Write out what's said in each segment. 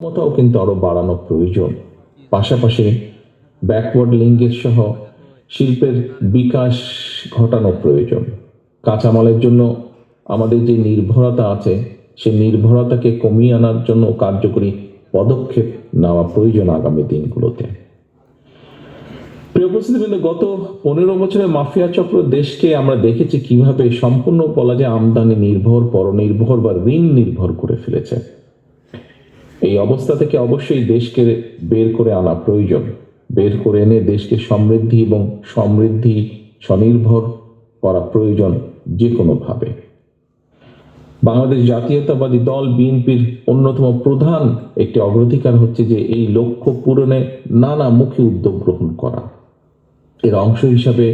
ক্ষমতাও কিন্তু আরও বাড়ানো প্রয়োজন। পাশাপাশি ব্যাকওয়ার্ড লিঙ্গের সহ শিল্পের বিকাশ ঘটানো প্রয়োজন। কাঁচামালের জন্য আমাদের যে নির্ভরতা আছে সেই নির্ভরতাকে কমিয়ে আনার জন্য কার্যকরী পদক্ষেপ নেওয়া প্রয়োজন আগামী দিনগুলোতে। প্রিয় গত পনেরো বছরের মাফিয়া চক্র দেশকে আমরা দেখেছি কীভাবে সম্পূর্ণ বলা যায় আমদানি নির্ভর, পরনির্ভর বা ঋণ নির্ভর করে ফেলেছে। এই অবস্থা থেকে অবশ্যই দেশকে বের করে আনা প্রয়োজন। বের করে এনে দেশকে সমৃদ্ধি এবং সমৃদ্ধি স্বনির্ভর করা প্রয়োজন যে কোনোভাবে বাংলাদেশ জাতীয়তাবাদী দল, বিএনপির অন্যতম প্রধান একটি অগ্রাধিকার হচ্ছে যে এই লক্ষ্য পূরণে নানা মুখী উদ্যোগ গ্রহণ করা। এর অংশ হিসাবে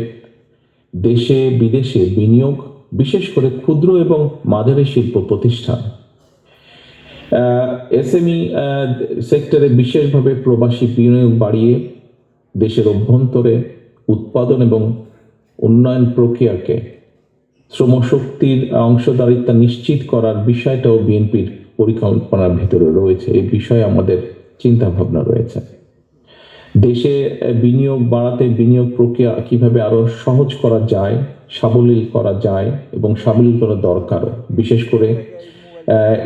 দেশে বিদেশে বিনিয়োগ, বিশেষ করে ক্ষুদ্র এবং মাঝারি শিল্প প্রতিষ্ঠান। এসএমই সেক্টরে বিশেষভাবে প্রবাসী বিনিয়োগ বাড়িয়ে দেশের অভ্যন্তরে উৎপাদন এবং উন্নয়ন প্রক্রিয়াকে শ্রমশক্তির অংশদারিত্ব নিশ্চিত করার বিষয়টাও বিএনপির পরিকল্পনার ভিতরে রয়েছে। এই বিষয়ে আমাদের চিন্তা ভাবনা রয়েছে। দেশে বিনিয়োগ বাড়াতে বিনিয়োগ প্রক্রিয়া কীভাবে আরও সহজ করা যায়, সাবলীল করা যায় এবং সাবলীল করা দরকার, বিশেষ করে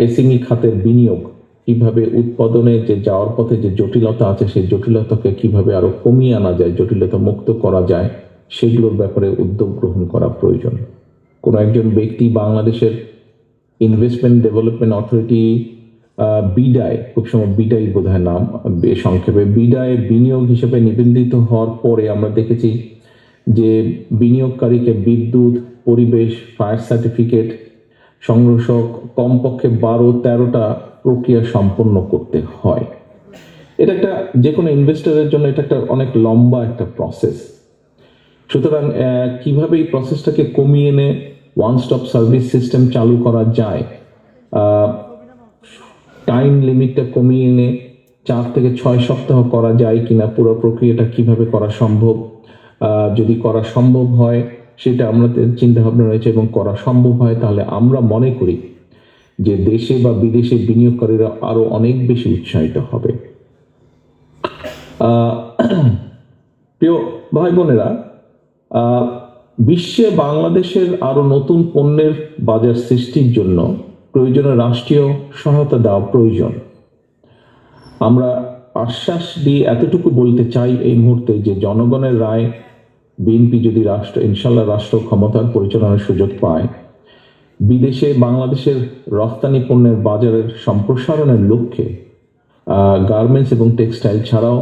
এসএমই খাতের বিনিয়োগ কীভাবে উৎপাদনে যে যাওয়ার পথে যে জটিলতা আছে, সেই জটিলতাকে কীভাবে আরও কমিয়ে আনা যায়, জটিলতা মুক্ত করা যায়, সেগুলোর ব্যাপারে উদ্যোগ গ্রহণ করা প্রয়োজন। কোনো একজন ব্যক্তি বাংলাদেশের ইনভেস্টমেন্ট ডেভেলপমেন্ট অথরিটি বিডায় খুব সময় বিডাই বোধ হয় নাম সংক্ষেপে বিডায় বিনিয়োগ হিসেবে নিবন্ধিত হওয়ার পরে আমরা দেখেছি যে বিনিয়োগকারীকে বিদ্যুৎ, পরিবেশ ফায়ার সার্টিফিকেট সংগ্রহ কমপক্ষে বারো তেরোটা প্রক্রিয়া সম্পন্ন করতে হয়। এটা একটা যে কোনো ইনভেস্টরের জন্য এটা একটা অনেক লম্বা একটা প্রসেস সুতরাং কীভাবে এই প্রসেসটাকে কমিয়ে এনে ওয়ান স্টপ সার্ভিস সিস্টেম চালু করা যায় টাইম লিমিটটা কমিয়ে এনে চার থেকে ছয় সপ্তাহ করা যায় কিনা, পুরো প্রক্রিয়াটা কীভাবে করা সম্ভব যদি করা সম্ভব হয় সেটা আমাদের চিন্তা ভাবনা রয়েছে এবং করা সম্ভব হয়, তাহলে আমরা মনে করি যে দেশে বা বিদেশে বিনিয়োগকারীরা আরও অনেক বেশি উৎসাহিত হবে। প্রিয় ভাই বোনেরা বিশ্বে বাংলাদেশের আরও নতুন পণ্যের বাজার সৃষ্টির জন্য প্রয়োজনে রাষ্ট্রীয় সহায়তা দেওয়া প্রয়োজন। আমরা আশ্বাস দিয়ে এতটুকু বলতে চাই এই মুহূর্তে যে জনগণের রায় বিএনপি যদি রাষ্ট্র ইনশাল্লাহ রাষ্ট্র ক্ষমতার পরিচালনার সুযোগ পায়, বিদেশে বাংলাদেশের রপ্তানি পণ্যের বাজারের সম্প্রসারণের লক্ষ্যে গার্মেন্টস এবং টেক্সটাইল ছাড়াও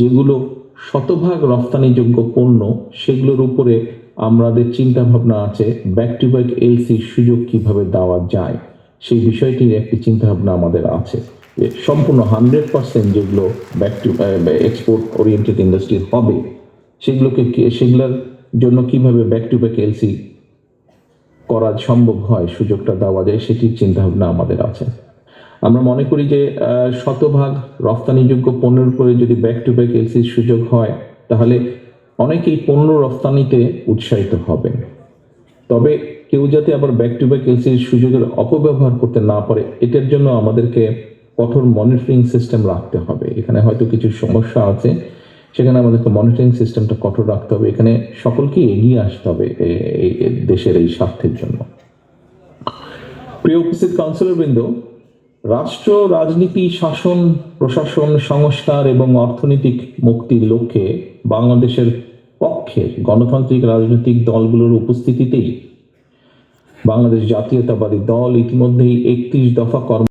যেগুলো শতভাগ রফতানিযোগ্য পণ্য, সেগুলোর উপরে আমাদের চিন্তা ভাবনা আছে ব্যাক টু ব্যাক এলসি সুযোগ কীভাবে দেওয়া যায়, সেই বিষয়টির একটি চিন্তা ভাবনা আমাদের আছে। সম্পূর্ণ হান্ড্রেড পার্সেন্ট যেগুলো back to export oriented industry হবে সেগুলোকে সেগুলোর জন্য কীভাবে ব্যাক টু ব্যাক এলসি করা সম্ভব হয় সুযোগটা দেওয়া যায় সেটির চিন্তা ভাবনা আমাদের আছে। আমরা মনে করি যে শতভাগ রপ্তানিযোগ্য পণ্যের উপরে যদি ব্যাক টু ব্যাক এলসির সুযোগ হয়, তাহলে অনেকেই পণ্য রপ্তানিতে উৎসাহিত হবেন তবে কেউ যাতে আবার ব্যাক টু ব্যাক এলসির সুযোগের অপব্যবহার করতে না পারে, এটার জন্য আমাদেরকে কঠোর মনিটরিং সিস্টেম রাখতে হবে। এখানে হয়তো কিছু সমস্যা আছে। সেখানে আমাদেরকে মনিটরিং সিস্টেমটা কঠোর রাখতে হবে। এখানে সকলকে এগিয়ে আসতে হবে এই দেশের এই স্বার্থের জন্য। প্রিয় উপস্থিত কাউন্সিলর বৃন্দ, রাষ্ট্র, রাজনীতি, শাসন, প্রশাসন, সংস্কার এবং অর্থনৈতিক মুক্তির লক্ষ্যে বাংলাদেশের পক্ষে গণতান্ত্রিক রাজনৈতিক দলগুলোর উপস্থিতিতেই বাংলাদেশ জাতীয়তাবাদী দল ইতিমধ্যেই একত্রিশ দফা কর্ম